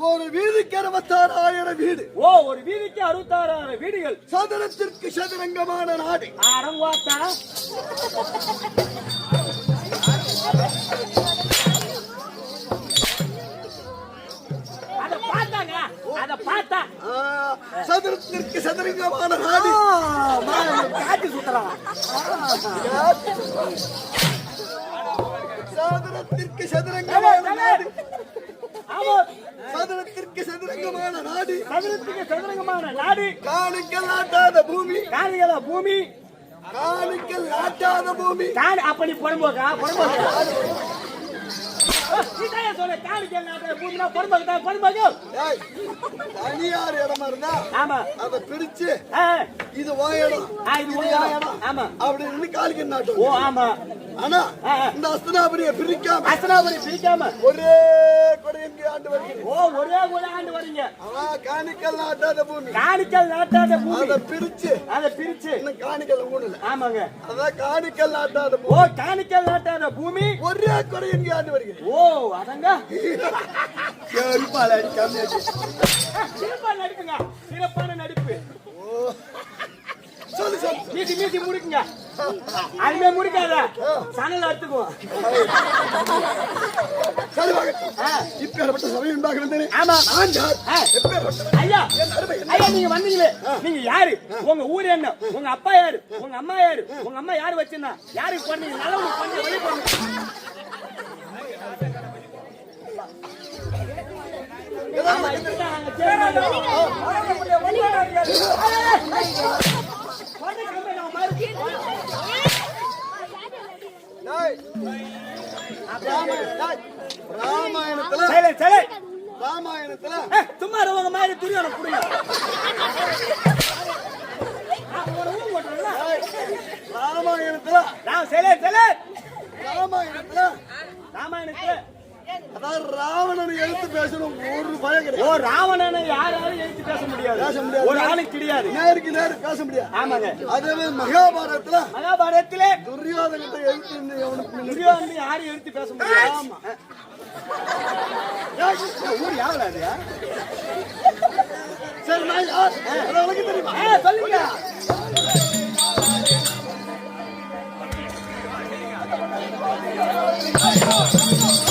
ஒரு வீதிக்கு அறுபத்தாறாயிரம் வீடு. ஓ ஒரு வீதிக்கு அறுபத்தாறாயிரம் வீடுகள். சதுரத்திற்கு சதுரங்கமான நாடு. அரங்கோத்தா அத பார்த்தாங்க அத பார்த்தா. ஆ, சதுரத்திற்கு சதுரங்கமான நாடு. காட்டி சுத்தலாம். சதுரத்திற்கு சதுரங்கமான நாடு. ஆமா சதுரங்கமான நாடு. சதுரத்துக்கு சதுரங்கமான நாடு. காணிக்கல் நாட்டாத பூமி. காணிகளா பூமி. காணிக்கல் நாட்டாத பூமி. காணி அப்ப நீ புறம்போக்கா புறம்போக்கா நீதானே சொன்ன நாட்டு பூமினா புறம்போக்கு தான் ஏய், தனியார் இடமா இருந்தா ஆமா. அதை பிரிச்சு இது வா இடம் இது என் இடம். ஆமா. அப்படின்னு காலிக்கல் நாட்டு ஓ ஆமா. ஆனா. இந்த அஸ்தனாபுரியை பிரிக்காம அசனாபுரி பிரிக்காம. ஒரே கொடை எங்கே ஆண்டு வருகிறது? ஓ ஒரே ஒரு ஆண்டு வரீங்க. அவன் காணிக்கல் நாட்டாத பூமி. காணிக்கல் நாட்டாத பூமி. அதை பிரிச்சு. அதை பிரிச்சு. இன்னும் காணிக்கல் ஊடல ஆமாங்க. அதான் காணிக்கல் நாட்டாத ஓ காணிக்கல் நாட்டாத பூமி. ஒரே கொடை எங்கே ஆண்டு வருகிறது? ஓ அதங்க இருப்பாள் அடி கம்மியாச்சு சிறப்பான நடிப்புங்க. சிறப்பான நடிப்பு. சொல்லு சொல்லு. மீசி மீசி முடிக்குங்க. அதுமே முடிக்காத. சனல் ஆ, இப்பேற்பட்ட சபை உண்டாகிறது. ஆமா. நான் யார் ஆ. எப்பேற்பட்ட ஐயா. ஐயா நீங்க வந்தீங்களே. நீங்க யாரு? உங்க ஊர் என்ன? உங்க அப்பா யாரு? உங்க அம்மா யாரு? உங்க அம்மா யாரு வச்சிருந்தா? யாருக்கு பண்ணீங்க? நல்லவங்க பண்ணி வழி ராமாயணத்துல. ராமாயணத்துல சும்மா இரு, உங்க மாதிரி ஊர் ஓட்டுறேன்ல. ராமாயணத்துல சரி. ராமாயணத்துல ராமாயணத்துல அதாவது ராவணன் எழுத்து பேசணும். ஒரு பயம் ஓ கிடையாது ராவணனை யாராலும் எழுத்து பேச முடியாது. பேச முடியாது. ஒரு ஆளுக்கு கிடையாது. நேருக்கு நேரு பேச முடியாது. ஆமாங்க. அதே மகாபாரதத்துல மகாபாரதத்திலே துரியோதனத்தை எழுத்து துரியோதனை யாரும் எழுத்து பேச முடியாது. ஆமா. ஊர் யாவல அது? சரி நான் உனக்கு தெரியுமா? சொல்லுங்க. ஆ